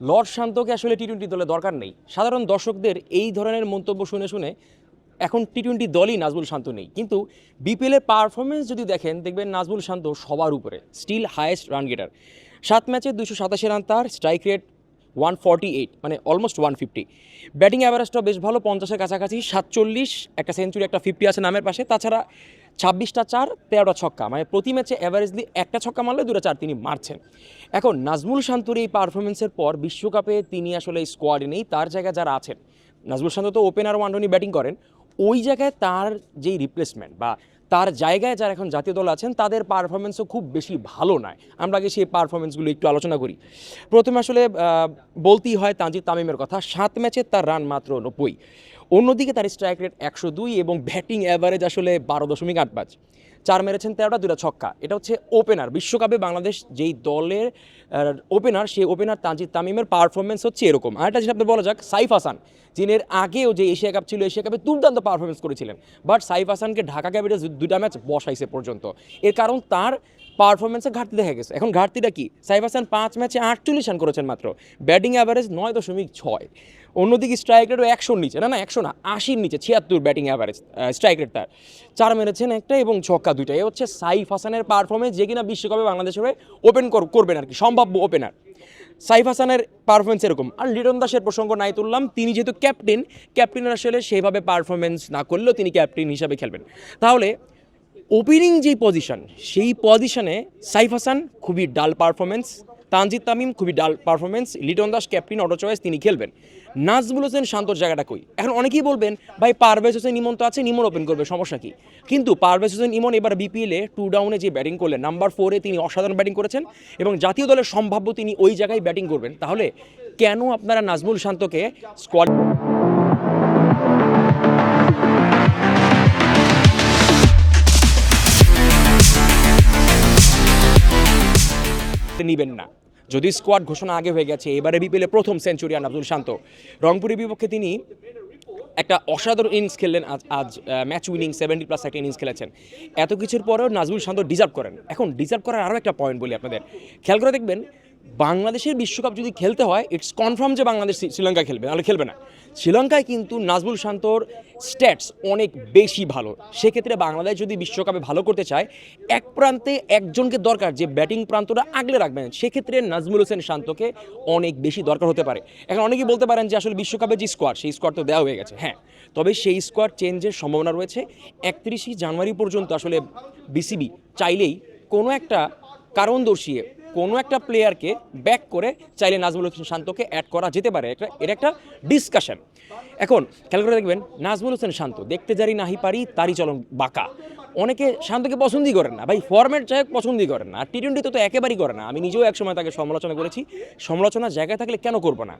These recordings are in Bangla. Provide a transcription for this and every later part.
লর্ড শান্তকে আসলে টি টোয়েন্টি দলে দরকার নেই। সাধারণ দর্শকদের এই ধরনের মন্তব্য শুনে শুনে এখন টি টোয়েন্টি দলই নাজবুল শান্ত নেই। কিন্তু বিপিএলের পারফরমেন্স যদি দেখেন, দেখবেন নাজবুল শান্ত সবার উপরে স্টিল হায়েস্ট রান গেটার সাত ম্যাচে দুশো সাতাশি রান তার strike rate one forty eight মানে অলমোস্ট ওয়ান ফিফটি। ব্যাটিং অ্যাভারেজটাও বেশ ভালো, পঞ্চাশের কাছাকাছি, সাতচল্লিশ, একটা সেঞ্চুরি একটা ফিফটি আছে নামের পাশে। তাছাড়া ছাব্বিশটা চার, তেরোটা ছক্কা মানে প্রতি ম্যাচে অ্যাভারেজলি একটা ছক্কা মারলে দুটো চার তিনি মারছেন। এখন নাজমুল শান্তর এই পারফরমেন্সের পর বিশ্বকাপে তিনি আসলে স্কোয়াডে নেই, তার জায়গায় যারা আছেন, নাজমুল শান্ত তো ওপেনার ওয়ানডনি ব্যাটিং করেন, ওই জায়গায় তার যেই রিপ্লেসমেন্ট বা তার জায়গায় যারা এখন জাতীয় দল আছেন, তাদের পারফরমেন্সও খুব বেশি ভালো নয়। আমরা আগে সেই পারফরমেন্সগুলো একটু আলোচনা করি। প্রথমে আসলে বলতেই হয় তানজিদ তামিমের কথা, সাত ম্যাচে তার রান মাত্র নব্বই। অন্যদিকে তার স্ট্রাইক রেট একশো দুই এবং ব্যাটিং অ্যাভারেজ আসলে বারো দশমিক আট পাঁচ। চার মেরেছেন তেরোটা দুটা ছক্কা। এটা হচ্ছে ওপেনার বিশ্বকাপে বাংলাদেশ যেই দলের ওপেনার সেই ওপেনার তানজিদ তামিমের পারফরমেন্স হচ্ছে এরকম। আর একটা যেটা বলা যাক, সাইফ হাসান চীনের আগেও যে এশিয়া কাপ ছিল, এশিয়া কাপে দুর্দান্ত পারফরমেন্স করেছিলেন। বাট সাইফ হাসানকে ঢাকা ক্যাপিটালস দুটা ম্যাচ বসাইছে পর্যন্ত। এর কারণ তার পারফরমেন্সে ঘাটতি দেখা গেছে। এখন ঘাটতিটা কি? সাইফ হাসান পাঁচ ম্যাচে আটচল্লিশ রান করেছেন মাত্র। ব্যাটিং অ্যাভারেজ নয় দশমিক ছয়। অন্যদিকে স্ট্রাইক রেটও একশোর নিচে। না না, একশো না, আশির নিচে, ছিয়াত্তর ব্যাটিং অ্যাভারেজ স্ট্রাইক রেট তার। চার মেরেছেন একটা এবং ছক্কা দুইটা। এ হচ্ছে সাইফ হাসানের পারফরমেন্স যে কিনা বিশ্বকাপে বাংলাদেশের হয়ে ওপেন করবেন আর কি, সম্ভাব্য ওপেনার সাইফ হাসানের পারফরমেন্স এরকম। আর লিটন দাসের প্রসঙ্গ নাই তুললাম তিনি যেহেতু ক্যাপ্টেন ক্যাপ্টেনের আসলে সেভাবে পারফরমেন্স না করলেও তিনি ক্যাপ্টেন হিসাবে খেলবেন। তাহলে ওপেনিং যেই পজিশন সেই পজিশনে সাইফ হাসান খুবই ডাল পারফরমেন্স তানজিদ তামিম খুবই dull performance Liton Das captain auto choice তিনি খেলবেন। নাজমুল হোসেন শান্তর জায়গাটা কই? এখন অনেকেই বলবেন, ভাই, পারভেজ হোসেন, ইমন তো আছে ইমন ওপেন করবে, সমস্যা কি? কিন্তু পারভেজ হোসেন, ইমন এবার বিপিএলে টু ডাউনে যে ব্যাটিং করলেন নাম্বার ফোরে তিনি অসাধারণ ব্যাটিং করেছেন এবং জাতীয় দলের সম্ভাব্য তিনি ওই জায়গায় ব্যাটিং করবেন। তাহলে কেন আপনারা নাজমুল শান্তকে স্কোয়াড নিবেন না। যদি স্কোয়াড ঘোষণা আগে হয়ে গেছে, এবারে বিপিএলে প্রথম সেঞ্চুরিয়ান আব্দুল শান্ত। রংপুরের বিপক্ষে তিনি একটা অসাধারণ ইনিংস খেললেন আজ আজ ম্যাচ উইনিং সেভেন্টি প্লাস একটা ইনিংস খেলেছেন। এত কিছুর পরেও নাজমুল শান্ত ডিজার্ভ করেন। এখন ডিজার্ভ করার আরও একটা পয়েন্ট বলি আপনাদের। খেয়াল করে দেখবেন বাংলাদেশের বিশ্বকাপ যদি খেলতে হয় ইটস কনফার্ম যে বাংলাদেশ শ্রী- শ্রীলঙ্কা খেলবে, নাহলে খেলবে না। শ্রীলঙ্কায় কিন্তু নাজমুল শান্তর স্ট্যাটস অনেক বেশি ভালো। সেক্ষেত্রে বাংলাদেশ যদি বিশ্বকাপে ভালো করতে চায়, এক প্রান্তে একজনকে দরকার যে ব্যাটিং প্রান্তটা আগলে রাখবেন সেক্ষেত্রে নাজমুল হোসেন শান্তকে অনেক বেশি দরকার হতে পারে। এখন অনেকেই বলতে পারেন যে আসলে বিশ্বকাপে যে স্কোয়াড সেই স্কোয়াড তো দেওয়া হয়ে গেছে। হ্যাঁ তবে সেই স্কোয়াড চেঞ্জের সম্ভাবনা রয়েছে। একত্রিশে জানুয়ারি পর্যন্ত আসলে বিসিবি চাইলেই কোনো একটা কারণ দর্শিয়ে কোনো একটা প্লেয়ারকে ব্যাক করে চাইলে নাজমুল হোসেন শান্তকে অ্যাড করা যেতে পারে। এটা এটা একটা ডিসকাশন এখন খেয়াল করে দেখবেন, নাজমুল হোসেন শান্ত দেখতে যারি নাহি পারি, তারই চলন বাঁকা। অনেকে শান্তকে পছন্দই করেন না। ভাই ফরম্যাট যাই হোক পছন্দই করেন না। আর টি টোয়েন্টিতে তো একেবারেই করে না। আমি নিজেও একসময় তাকে সমালোচনা করেছি। সমালোচনার জায়গায় থাকলে কেন করব না?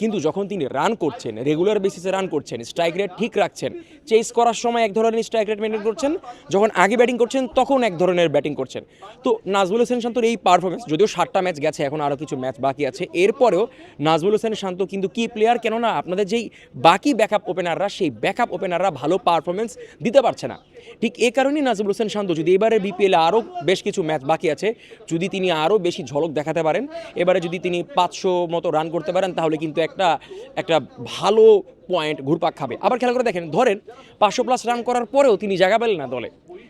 কিন্তু যখন তিনি রান করছেন রেগুলার বেসিসে রান করছেন স্ট্রাইক রেট ঠিক রাখছেন চেস করার সময় এক ধরনের স্ট্রাইক রেট মেনটেন করছেন, যখন আগে ব্যাটিং করছেন, তখন এক ধরনের ব্যাটিং করছেন। তো নাজমুল হোসেন শান্তর এই পারফরমেন্স যদিও সাতটা ম্যাচ গেছে, এখন আরও কিছু ম্যাচ বাকি আছে। এরপরেও নাজমুল হোসেন শান্ত কিন্তু কি প্লেয়ার কেননা আপনাদের যেই বাকি ব্যাকআপ ওপেনাররা সেই ব্যাকআপ ওপেনাররা ভালো পারফরমেন্স দিতে পারছে না। ঠিক এ কারণেই নাজমুল হোসেন শান্ত, যদি এবারে বিপিএলে আরও বেশ কিছু ম্যাচ বাকি আছে, যদি তিনি আরও বেশি ঝলক দেখাতে পারেন, এবারে যদি তিনি পাঁচশো মতো রান করতে পারেন, তাহলে কিন্তু একটা একটা ভালো পয়েন্ট ঘুরপাক খাবে। আবার খেলা করে দেখেন, ধরেন পাঁচশো প্লাস রান করার পরেও তিনি জায়গা পেলেন না দলে।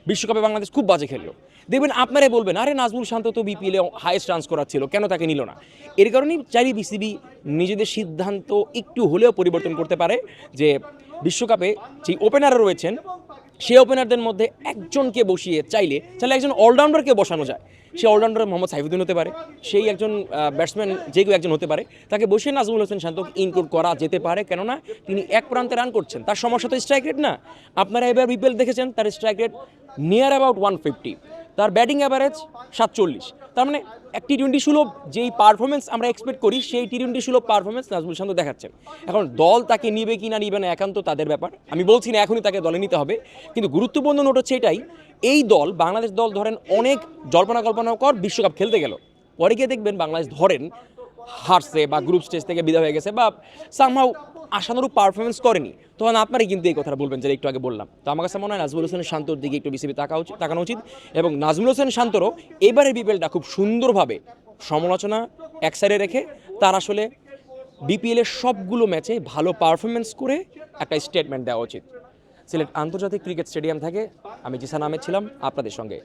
বিশ্বকাপে বাংলাদেশ খুব বাজে খেললো। দেখবেন আপনারাই বলবেন, আরে নাজমুল শান্ত তো বিপিএলে হায়েস্ট রান্স করার ছিল কেন তাকে নিল না? এর কারণেই চাইলে বিসিবি নিজেদের সিদ্ধান্ত একটু হলেও পরিবর্তন করতে পারে যে বিশ্বকাপে যেই ওপেনার রয়েছেন সেই ওপেনারদের মধ্যে একজনকে বসিয়ে চাইলে তাহলে একজন অলরাউন্ডারকে বসানো যায়। সে অলরাউন্ডার মোহাম্মদ সাইফুদ্দিন হতে পারে, সেই একজন ব্যাটসম্যান যে কেউ একজন হতে পারে। তাকে বসিয়ে নাজমুল হোসেন শান্তকে ইনক্লুড করা যেতে পারে, কেননা তিনি এক প্রান্তে রান করছেন। তার সমস্যা তো স্ট্রাইক রেট না। আপনারা এবার বিপিএল দেখেছেন, তার strike rate near about one fifty তার ব্যাটিং অ্যাভারেজ সাতচল্লিশ। তার মানে এক টি টোয়েন্টি সুলভ যেই পারফরমেন্স আমরা এক্সপেক্ট করি, সেই টি টোয়েন্টি সুলভ পারফরমেন্স নাজমুল শান্ত দেখাচ্ছেন এখন দল তাকে নিবে কি না নিবে না একান্ত তাদের ব্যাপার। আমি বলছি না এখনই তাকে দলে নিতে হবে, কিন্তু গুরুত্বপূর্ণ নোট হচ্ছে এটাই, এই দল, বাংলাদেশ দল ধরেন অনেক জল্পনা কল্পনা কর বিশ্বকাপ খেলতে গেল। পরে গিয়ে দেখবেন বাংলাদেশ ধরেন হারছে বা গ্রুপ স্টেজ থেকে বিদায় হয়ে গেছে বা সামহাও আশানুরূপ পারফরমেন্স করেনি। তখন আপনারাই কিন্তু এই কথাটা বলবেন যেটা একটু আগে বললাম। তো আমার কাছে মনে হয় নাজমুল হোসেন শান্তর দিকে একটু বিসিবি তাকা উচিত তাকানো উচিত। এবং নাজমুল হোসেন শান্তরও এবারের বিপিএলটা খুব সুন্দরভাবে সমালোচনা এক সাইডে রেখে তার আসলে বিপিএলের সবগুলো ম্যাচে ভালো পারফরমেন্স করে একটা স্টেটমেন্ট দেওয়া উচিত। সিলেট আন্তর্জাতিক ক্রিকেট স্টেডিয়াম থেকে আমি জিসান আহমেদ ছিলাম আপনাদের সঙ্গে।